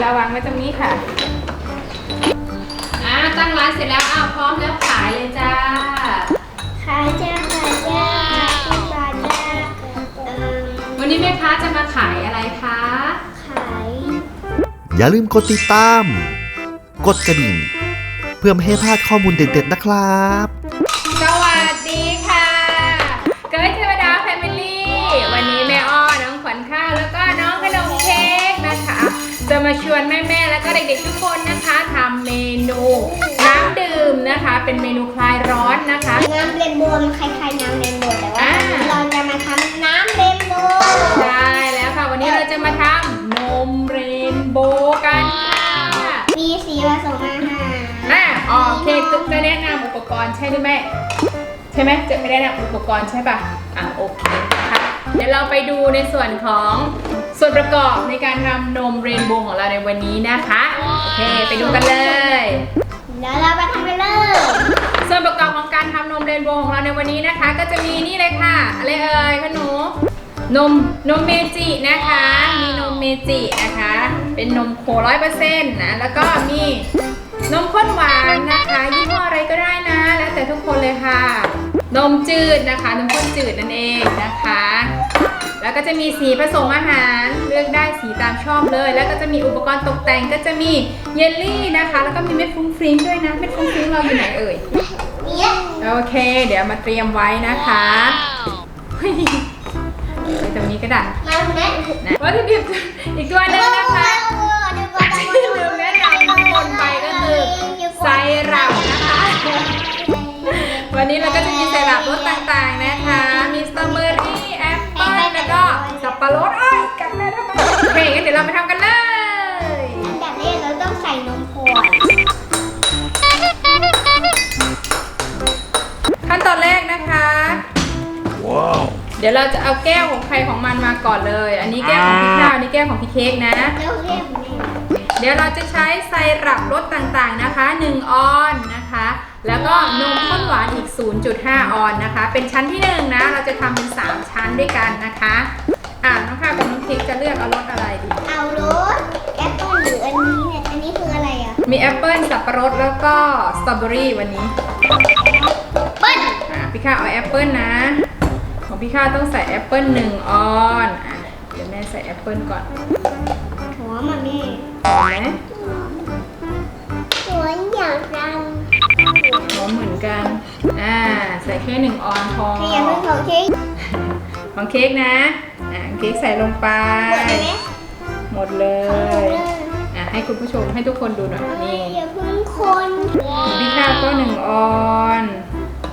เราวางไว้ตรงนี้ค่ะ อ่าตั้งร้านเสร็จแล้วอ้าวพร้อมแล้วขายเลยจ้า ขายจ้าขายจ้าขายจ้าจ้าเอ่อวันนี้แม่ค้าจะมาขายอะไรคะ ขายอย่าลืมกดติดตาม กดกระดิ่ง เพื่อไม่ให้พลาดข้อมูลเด็ดๆนะครับ ทุกคนนะคะทำเมนูน้ำดื่มนะคะ เป็นเมนูคลายร้อนนะคะ น้ำเรนโบว์มันคล้ายๆน้ำเรนโบว์แต่ว่าอ่า เราจะมาทำน้ำเรนโบว์ได้แล้วค่ะ วันนี้เราจะมาทำนมเรนโบว์กันค่ะมีสีผสมอาหารอะโอเคตุ๊กจะแนะนำอุปกรณ์ใช่หรือไม่ใช่ไหมจะไม่ได้แนะนำอุปกรณ์ใช่ปะอะโอเคนะคะเดี๋ยวเราไปดูในส่วนของ ส่วนประกอบในการทำนมเรนโบว์ของเราในวันนี้นะคะ โอเค ไปดูกันเลยเดี๋ยวเราไปทำกันเลยส่วนประกอบของการทำนมเรนโบว์ของเราในวันนี้นะคะ ก็จะมีนี่เลยค่ะ อะไรเอ่ยขนมนมนมเมจินะคะ มีนมเมจินะคะ เป็นนมโคร้อยเปอร์เซ็นต์นะ แล้วก็มีนมข้นหวานนะคะยี่ห้ออะไรก็ได้นะ แล้วแต่ทุกคนเลยค่ะ นมจืดนะคะ นมข้นจืดนั่นเองนะคะ แล้วก็จะมีสีผสมอาหารเลือกได้สีตามชอบเลย แล้วก็จะมีอุปกรณ์ตกแต่งก็จะมีเยลลี่นะคะ แล้วก็มีเม็ดฟุ้งฟริ้งด้วยนะเม็ดฟุ้งฟริ้งเราอยู่ไหนเอ่ยเนี่ยโอเค เดี๋ยวมาเตรียมไว้นะคะเฮ้ยไว้ตรงนี้ก็ได้มาคุณแม่นะวัตถุดิบอีกตัวหนึงนะคะเดี๋ยวก่อนที่ลืมแนะนำทุกคนไปก็คือ สับปะรดเอ้ยกันแม่ทำไมโอเคงั้นเดี๋ยวเราไปทำกันเลย อันดับแรกเราต้องใส่นมข้นขั้นตอนแรกนะคะ เดี๋ยวเราจะเอาแก้วของใครของมันมาก่อนเลย อันนี้แก้วของพี่ข้าวอันนี้แก้วของพี่เค้กนะ แล้วเรียกแม่เดี๋ยวเราจะใช้ไซรัปรสต่างๆนะคะ 1 ออนนะคะ แล้วก็นมข้นหวานอีก 0.5 ออนนะคะ เป็นชั้นที่ 1 นะ เราจะทำเป็น 3 ชั้นด้วยกันนะคะ ปเปิ้ลสับปะรดแล้วก็สตรอเบอรี่วันนี้เปิ้ลอ่าพี่ข้าวเอาแอปเปิ้ลนะ ของพี่ข้าวต้องใส่แอปเปิ้ล1ออนอะเดี๋ยวแม่ใส่แอปเปิ้ลก่อนหัวมันนี่เห็นไหมหัวอย่างรังหอมเหมือนกันอ่าใส่แค่หนึ่งออนพอขยันเป็นของเค้กของเค้กนะอ่าเค้กใส่ลงไปเปิดได้ไหมหมดเลเปิดยเลยอ่า ให้คุณผู้ชมให้ทุกคนดูหน่อยนี่อย่าเพึ่งคนของพี่ข้าวก็หนึ่งออน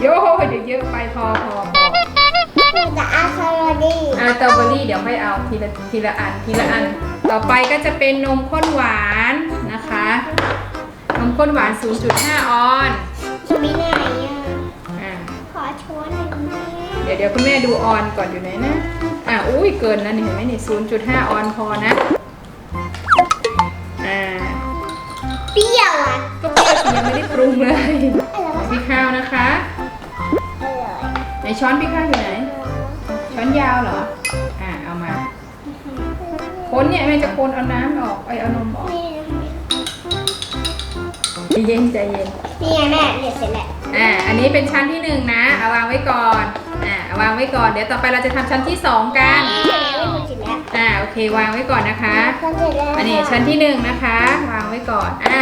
โย่เดี๋ยวเยอะไปพอพอพอแต่อาคาราดีอ่าสตรอเบอรี่เดี๋ยวค่อยเอาทีละทีละอันทีละอัน ต่อไปก็จะเป็นนมข้นหวานนะคะ นมข้นหวาน 0.5 ออนจะไม่ไหนอะอ่าขอช้อนหน่อยแม่เดี๋ยวเดี๋ยวคุณแม่ดูออนก่อนอยู่ไหนนะอะอุ้ยเกินแล้วนี่เห็นไหมนี่0.5 ออนพอนะอ่า เปรี้ยวอะก็เปรี้ยวสิยังไม่ได้ปรุงเลยอะไรวะพี่ข้าวนะคะอร่อยไหนช้อนพี่ข้าวอยู่ไหน ช้อนยาวเหรอ อ่าเอามา คนเนี่ยแม่จะคนเอาน้ำออกไอยเอานมออกนี่ใจเย็นใจเย็นนี่ไงแม่เรียนเสร็จแล้วอ่าอันนี้เป็นชั้นที่หนึ่งนะ เอาวางไว้ก่อน อ่าเอาวางไว้ก่อน เดี๋ยวต่อไปเราจะทำชั้นที่สองกัน อ่าโอเควางไว้ก่อนนะคะคุณเสร็จแล้วอันนี้ชั้นที่หนึ่งนะคะ วางไว้ก่อนอ่า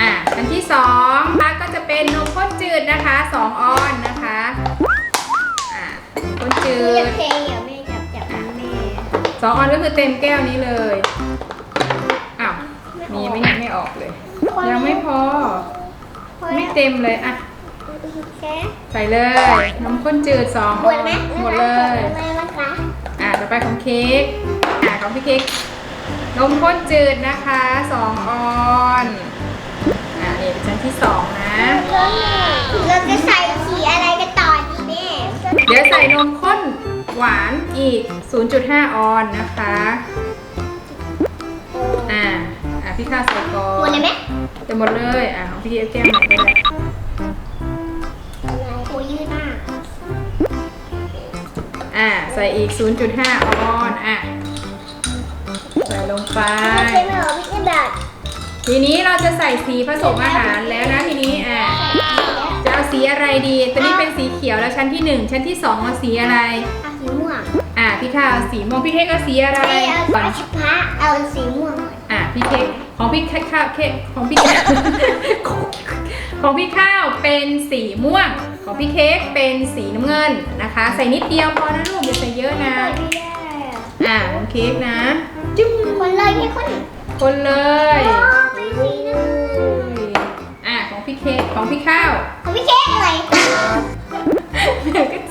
อ่าชั้นที่สองนะคะก็จะเป็นนมข้นจืดนะคะสองออนนะคะอ่าข้นจืคือจะดเทอย่าแม่จับจับแม่สองออนก็คือเต็มแก้วนี้เลยอ้าวมีไหม่ยังไม่ออกเลย ยังไม่พอ ไม่เต็มเลยอะแค่ใส่เลยนมข้นจืดสองหอมอดไหมนหมดเลย ไปของเค้กอ่าของพี่เค้กนมข้นจืดนะคะสองออนอ่านี่เป็นชั้นที่สองนะ เราจะใส่สีอะไรกันต่อดีแม่เดี๋ยวใส่นมข้นหวานอีก 0.5 ออนนะคะ อ่า อ่าพี่ข้าวใส่ก่อหมดนเลยไหมจะหมดเลย อ่าของพี่เอาแก้วไหนก็ได้โอ่าใส่อีก 0.5 ออนอะใส่ลงไป ไม่ใช่เหรอพี่กระดาษทีนี้เราจะใส่สีผสมอาหารแล้วนะทีนี้อ่าจะเอาสีอะไรดีตัวนี้เป็นสีเขียวแล้วชั้นที่หนึ่งชั้นที่สองเอาสีอะไร เอาสีม่วงอ่าพี่ข้าวเอาสีม่วงพี่เค้กเอาสีอะไรไม่เอาก่อนสีฟ้าเอาสีม่วงก่อนอ่าพี่เค้กของพี่ข้าวเค้กของพี่ ของพี่ข้าวเป็นสีม่วง ของพี่เค้กเป็นสีน้ำเงินนะคะ ใส่นิดเดียวพอนะลูกอย่าใส่เยอะนะไม่ได้อะอ่าของเค้กนะ จุ๊บคนเลยแค่คนคนเลยโอ้เป็นสีน้ำเงินอ่าของพี่เค้กของพี่ข้าวของพี่เค้กอะไรก็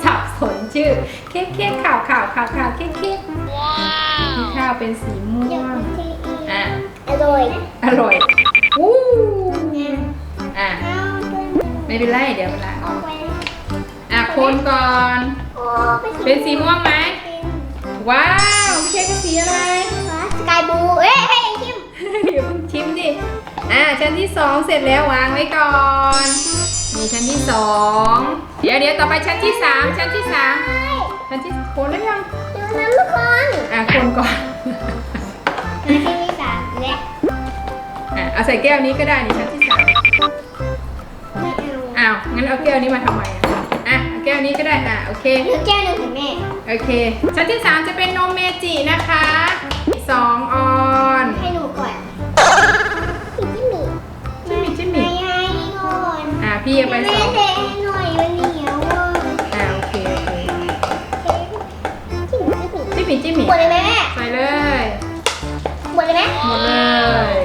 สับสนชื่อ เค้กเค้กข่าวข่าวข่าวข่าวเค้กเค้กพี่ข้าวเป็นสีม่เดี๋ยววงพี่เค้กอะอร่อยนะอร่อยอู้เนี่ยอะเอาด้วยไม่เป็นไรเดี๋ยวมันละเอาไปอะ คนก่อนโอ้เป็นสีม่วงไหม ว้าวพี่เค้กเป็นสีอะไร สกายบลูเอ้ยให้ยังชิมเดี๋ยวเพิ่งชิมดิ อะชั้นที่สองเสร็จแล้ววางไว้ก่อนนี่ชั้นที่สองเดี๋ยวเดี๋ยวต่อไปชั้นที่สามชั้นที่สามชั้นที่คนแล้วยังเดี๋ยวน้ำทุกคนอะคนก่อนที่ที่สามและอะเอาใส่แก้วนี้ก็ได้นี่ชั้นที่สามไม่เอาอ้าวงั้นเอาแก้วนี้มาทำไมอะอะเอา แก้วนี้ก็ได้ อะ โอเคหนูแก้วหนึ่งถึงแม่โอเค ชั้นที่สามจะเป็นนมเมจินะคะสองออนให้หนูก่อนจิมมี่จิมมี่จิมไม่มี่ให้ก่อนอะพี่เอาไปแม่สองเทให้หน่อยมันเหนียวอะอะโอเคโอเคจิมมี่จิมมี่จิมมี่จิมมี่หมดเลยไหมแม่ใส่เลย หมดเลยไหมหมดเลย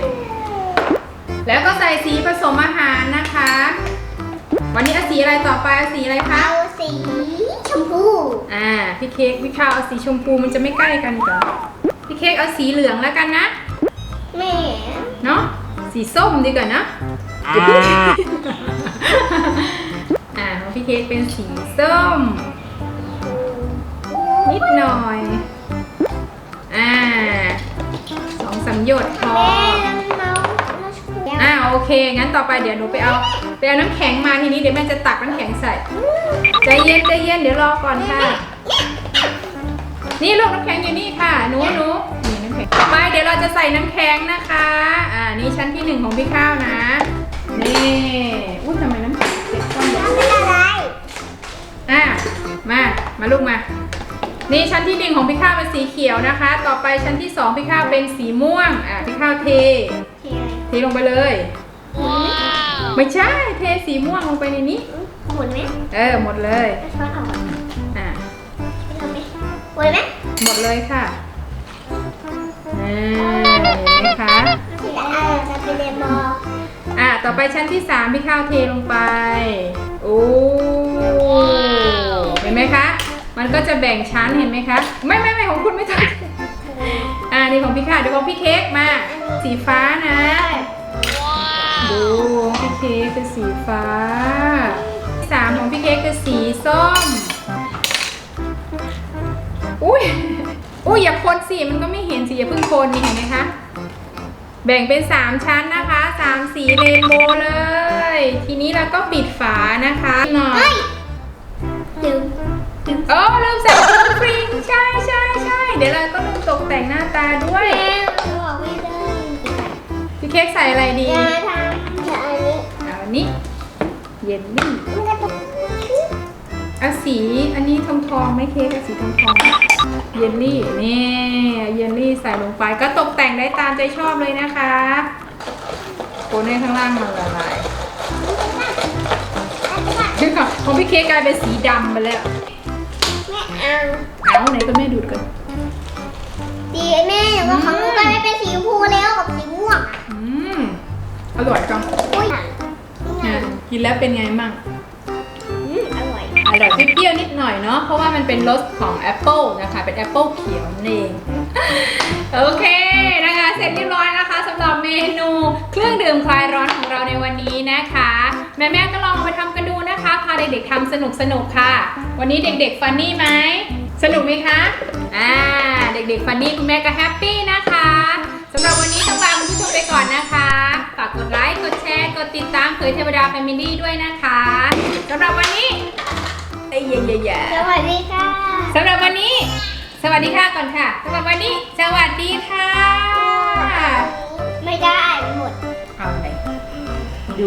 แล้วก็ใส่สีผสมอาหารนะคะ วันนี้เอาสีอะไรต่อไปเอาสีอะไรคะเอาสี ชมพูอ่าพี่เค้กพี่ข้าวเอาสีชมพูมันจะไม่ใกล้กันจ้ะพี่เค้กเอาสีเหลืองแล้วกันนะแม่เนาะสีส้มดีกว่านะอ่าของพี่เค้กเป็นสีส้ม นิดหน่อย อ่าสองสามหยดพอ โอเค งั้นต่อไปเดี๋ยวหนูไปเอาไปเอาน้ำแข็งมาทีนี้เดี๋ยวแม่จะตักน้ำแข็งใส่ ใจเย็นใจเย็นเดี๋ยวรอก่อนค่ะ นี่ลูกน้ำแข็งอยู่นี่ค่ะหนูหนูนี่น้ำแข็งต่อไปเดี๋ยวเราจะใส่น้ำแข็งนะคะ อ่า นี่ชั้นที่หนึ่งของพี่ข้าวนะ นี่อุ้ยทำไมน้ำแข็งเจ็บก้อนใหญ่ไม่เป็นไรอะมา มาลูกมานี่ชั้นที่หนึ่งของพี่ข้าวเป็นสีเขียวนะคะ ต่อไปชั้นที่สองพี่ข้าวเป็นสีม่วง อะพี่ข้าวเท ทอะไรเทลงไปเลย ไม่ใช่ เทสีม่วงลงไปในนี้ หมดไหมเออ หมดเลยเอาช้อนออกก่อนอะไม่ทำไหมหมดเลยไหมหมดเลยค่ะอ่าเห็นไหมคะ สีอะไรจะเป็นเลมออะ ต่อไปชั้นที่สามพี่ข้าวเทลงไป โอ้เห็นไหมคะ มันก็จะแบ่งชั้นเห็นไหมคะ ไม่ไม่ไม่ของคุณไม่ต้องอ่า นี่ของพี่ข้าวเดี๋ยวของพี่เค้กมา สีฟ้านะ ดูของพี่เค้กเป็นสีฟ้าสามของพี่เค้กคือสีส้ม อุ้ยอุ้ยอย่าคนสิมันก็ไม่เห็นสิอย่าเพิ่งคนนี่เห็นไหมคะ แบ่งเป็น3ชั้นนะคะ3สีเรนโบว์เลย ทีนี้เราก็ปิดฝานะคะหน่อยดึงโอ้ลืมใส่ฟรุ้งฟริงใช่ใช่ใช่เดี๋ยวเราก็ลืมตกแต่งหน้าตาด้วยแม่เราบอกไม่ได้พี่เค้กใส่อะไรดีอย่าทำอย่าอันนี้เอาอันนี้ เยลลี่มันก็ต้องเอาสีอันนี้ทองทองๆไหมเค้กเอาสีทองทองๆเยลลี่นี่เยลลี่ใส่ลงไปก็ตกแต่งได้ตามใจชอบเลยนะคะโคนให้ข้างล่างมันละลาย ของพี่เค้กกลายเป็นสีดำไปแล้ว แม่เอาเอาไหนก็แม่ดูดกันดีแม่อย่างว่าของหนูกลายเป็นสีชมพูแล้วกับสีม่วงอะอืมอร่อยจังอุ้ยอะกินแล้วเป็นไงมั่ง อืมอร่อยอร่อยเปรี้ยวๆนิดหน่อยเนาะ เพราะว่ามันเป็นรสของแอปเปิลนะคะ เป็นแอปเปิลเขียวนั่นเอง โอเคนะคะ เสร็จเรียบร้อยนะคะสำหรับเมนูเครื่องดื่มคลายร้อนของเราในวันนี้นะคะ แม่ๆก็ลองเอาไปทำกันดูนะคะพา เด็กๆทำสนุกๆค่ะ วันนี้เด็กๆฟันนี่ไหมสนุกไหมคะอ่าเด็กๆฟันนี่คุณแม่ก็แฮปปี้นะคะสำหรับวันนี้ต้องลาคุณผู้ชมไปก่อนนะคะฝากกดไลค์กดแชร์กดติดตามเผยเทวดาแฟมิลี่ด้วยนะคะสำหรับวันนี้เอ้ยเย่เย่สวัสดีค่ะสำหรับวันนี้ สวัสดีค่ะก่อนค่ะสำหรับวันนี้สวัสดีค่ะ ไม่ได้หมดเอาไหนดู